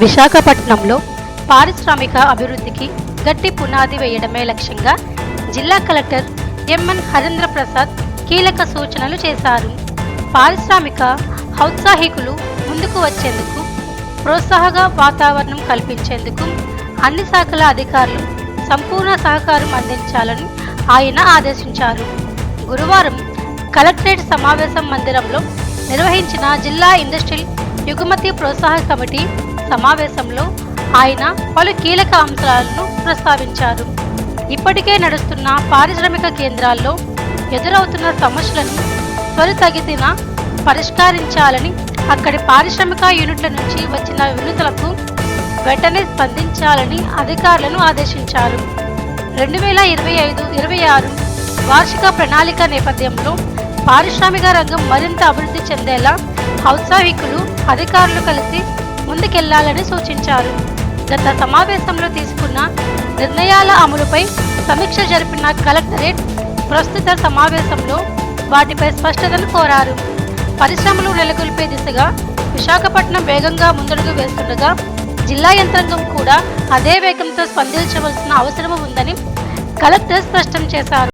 విశాఖపట్నంలో పారిశ్రామిక అభివృద్ధికి గట్టి పునాది వేయడమే లక్ష్యంగా జిల్లా కలెక్టర్ ఎంఎన్ హరేంద్ర ప్రసాద్ కీలక సూచనలు చేశారు. పారిశ్రామిక ఔత్సాహికులు ముందుకు వచ్చేందుకు ప్రోత్సాహక వాతావరణం కల్పించేందుకు అన్ని శాఖల అధికారులు సంపూర్ణ సహకారం అందించాలని ఆయన ఆదేశించారు. గురువారం కలెక్టరేట్ సమావేశం మందిరంలో నిర్వహించిన జిల్లా ఇండస్ట్రియల్ ఎగుమతి ప్రోత్సాహక కమిటీ సమావేశంలో ఆయన పలు కీలక అంశాలను ప్రస్తావించారు. ఇప్పటికే నడుస్తున్న పారిశ్రామిక కేంద్రాల్లో ఎదురవుతున్న సమస్యలను త్వరితగతిన పరిష్కరించాలని అక్కడి పారిశ్రామిక యూనిట్ల నుంచి వచ్చిన వినతులకు వెంటనే స్పందించాలని అధికారులను ఆదేశించారు. రెండు వేల ఇరవై ఐదు ఇరవై ఆరు వార్షిక ప్రణాళిక నేపథ్యంలో పారిశ్రామిక రంగం మరింత అభివృద్ధి చెందేలా ఔత్సాహికులు అధికారులు కలిసి ముందుకెళ్ళాలని సూచించారు. గత సమావేశంలో తీసుకున్న నిర్ణయాల అమలుపై సమీక్ష జరిపిన కలెక్టరేట్ ప్రస్తుత సమావేశంలో వాటిపై స్పష్టతను కోరారు. పరిశ్రమలు నెలకొల్పే దిశగా విశాఖపట్నం వేగంగా ముందడుగు వేస్తుండగా జిల్లా యంత్రాంగం కూడా అదే వేగంతో స్పందించవలసిన అవసరం ఉందని కలెక్టర్ స్పష్టం చేశారు.